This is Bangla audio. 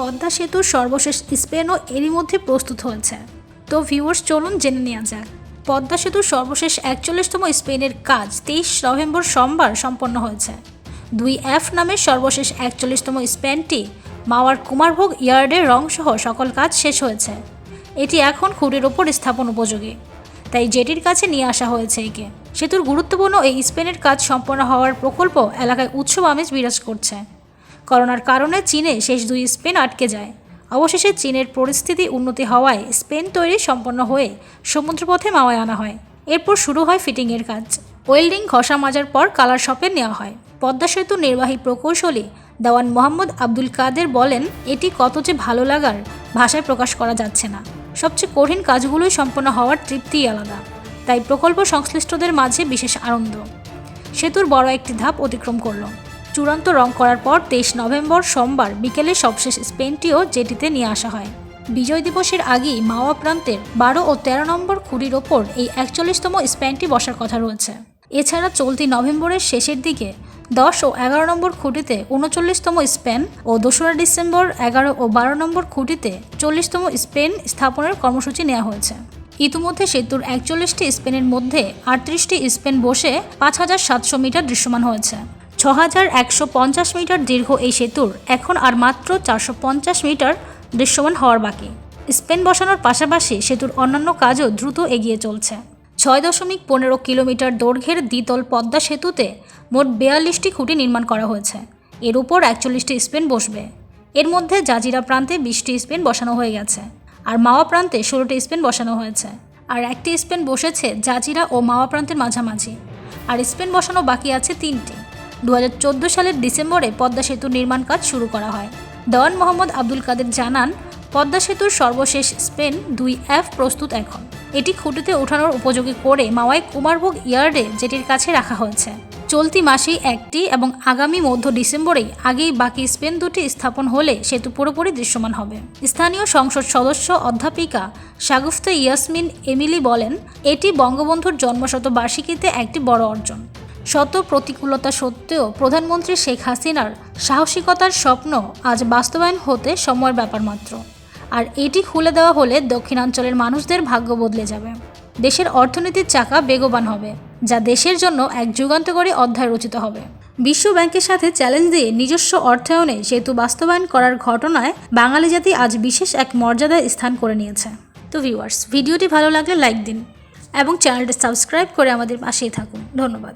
পদ্মা সেতুর সর্বশেষ স্পেনও এরই মধ্যে প্রস্তুত হয়েছে। তো ভিউয়ার্স চলুন জেনে নেওয়া যাক। পদ্মা সেতুর সর্বশেষ একচল্লিশতম স্পেনের কাজ তেইশ নভেম্বর সোমবার সম্পন্ন হয়েছে। দুই এফ নামের সর্বশেষ একচল্লিশতম স্পেনটি মাওয়ার কুমারভোগ ইয়ার্ডের রংসহ সকল কাজ শেষ হয়েছে। এটি এখন খুঁটির ওপর স্থাপন উপযোগী। তাই জেটির কাছে নিয়ে আসা হয়েছে একে। সেতুর গুরুত্বপূর্ণ এই স্পেনের কাজ সম্পন্ন হওয়ার প্রকল্প এলাকায় উৎসব আমেজ বিরাজ করছে। করোনার কারণে চীনে শেষ দুই স্পেন আটকে যায়। অবশেষে চীনের পরিস্থিতি উন্নতি হওয়ায় স্পেন তৈরি সম্পন্ন হয়ে সমুদ্রপথে মাওয়ায় আনা হয়। এরপর শুরু হয় ফিটিংয়ের কাজ। ওয়েল্ডিং ঘষা মাজার পর কালার শপে নেওয়া হয়। পদ্মা সেতু নির্বাহী প্রকৌশলী দেওয়ান মোহাম্মদ আব্দুল কাদের বলেন, এটি কত যে ভালো লাগার ভাষায় প্রকাশ করা যাচ্ছে না। সবচেয়ে কঠিন কাজগুলোই সম্পন্ন হওয়ার তৃপ্তিই আলাদা। তাই প্রকল্প সংশ্লিষ্টদের মাঝে বিশেষ আনন্দ। সেতুর বড় একটি ধাপ অতিক্রম করল। চূড়ান্ত রং করার পর তেইশ নভেম্বর সোমবার বিকেলে সবশেষ স্পেনটিও জেটিতে নিয়ে আসা হয়। বিজয় দিবসের আগেই মাওয়া প্রান্তের বারো ও তেরো নম্বর খুঁড়ির ওপর এই একচল্লিশতম স্পেনটি বসার কথা রয়েছে। এছাড়া চলতি নভেম্বরের শেষের দিকে দশ ও এগারো নম্বর খুঁটিতে উনচল্লিশতম স্পেন ও দোসরা ডিসেম্বর এগারো ও বারো নম্বর খুঁটিতে চল্লিশতম স্পেন স্থাপনের কর্মসূচি নেওয়া হয়েছে। ইতিমধ্যে সেতুর একচল্লিশটি স্পেনের মধ্যে আটত্রিশটি স্পেন বসে পাঁচ হাজার সাতশো মিটার দৃশ্যমান হয়েছে। ছ হাজার একশো পঞ্চাশ মিটার দীর্ঘ এই সেতুর এখন আর মাত্র চারশো পঞ্চাশ মিটার দৃশ্যমান হওয়ার বাকি। স্পেন বসানোর পাশাপাশি সেতুর অন্যান্য কাজও দ্রুত এগিয়ে চলছে। ছয় দশমিক পনেরো কিলোমিটার দৈর্ঘ্যের দ্বিতল পদ্মা সেতুতে মোট বেয়াল্লিশটি খুঁটি নির্মাণ করা হয়েছে। এর উপর একচল্লিশটি স্পেন বসবে। এর মধ্যে জাজিরা প্রান্তে বিশটি স্পেন বসানো হয়ে গেছে আর মাওয়া প্রান্তে ষোলোটি স্পেন বসানো হয়েছে। আর একটি স্পেন বসেছে জাজিরা ও মাওয়া প্রান্তের মাঝামাঝি। আর স্পেন বসানো বাকি আছে তিনটি। দু হাজার চোদ্দ সালের ডিসেম্বরে পদ্মা সেতু নির্মাণ কাজ শুরু করা হয়। দেওয়ান মোহাম্মদ আব্দুল কাদের জানান, পদ্মা সেতুর সর্বশেষ স্পেন দুই এফ প্রস্তুত এখন। এটি খুঁটিতে ওঠানোর উপযোগী করে মাওয়াই কুমারভোগ ইয়ার্ডে যেটির কাছে রাখা হয়েছে। চলতি মাসেই একটি এবং আগামী মধ্য ডিসেম্বরেই আগেই বাকি স্পেন দুটি স্থাপন হলে সেতু পুরোপুরি দৃশ্যমান হবে। স্থানীয় সংসদ সদস্য অধ্যাপিকা শাগুফতে ইয়াসমিন এমিলি বলেন, এটি বঙ্গবন্ধুর জন্মশত বার্ষিকীতে একটি বড় অর্জন। শত প্রতিকূলতা সত্ত্বেও প্রধানমন্ত্রী শেখ হাসিনার সাহসিকতার স্বপ্ন আজ বাস্তবায়ন হতে সময়ের ব্যাপার মাত্র। আর এটি খুলে দেওয়া হলে দক্ষিণাঞ্চলের মানুষদের ভাগ্য বদলে যাবে। দেশের অর্থনীতির চাকা বেগবান হবে, যা দেশের জন্য এক যুগান্তকারী অধ্যায় রচিত হবে। বিশ্ব ব্যাংকের সাথে চ্যালেঞ্জ দিয়ে নিজস্ব অর্থায়নে সেতু বাস্তবায়ন করার ঘটনায় বাঙালি জাতি আজ বিশেষ এক মর্যাদায় স্থান করে নিয়েছে। তো ভিউয়ার্স ভিডিওটি ভালো লাগলে লাইক দিন এবং চ্যানেলটি সাবস্ক্রাইব করে আমাদের পাশেই থাকুন। ধন্যবাদ।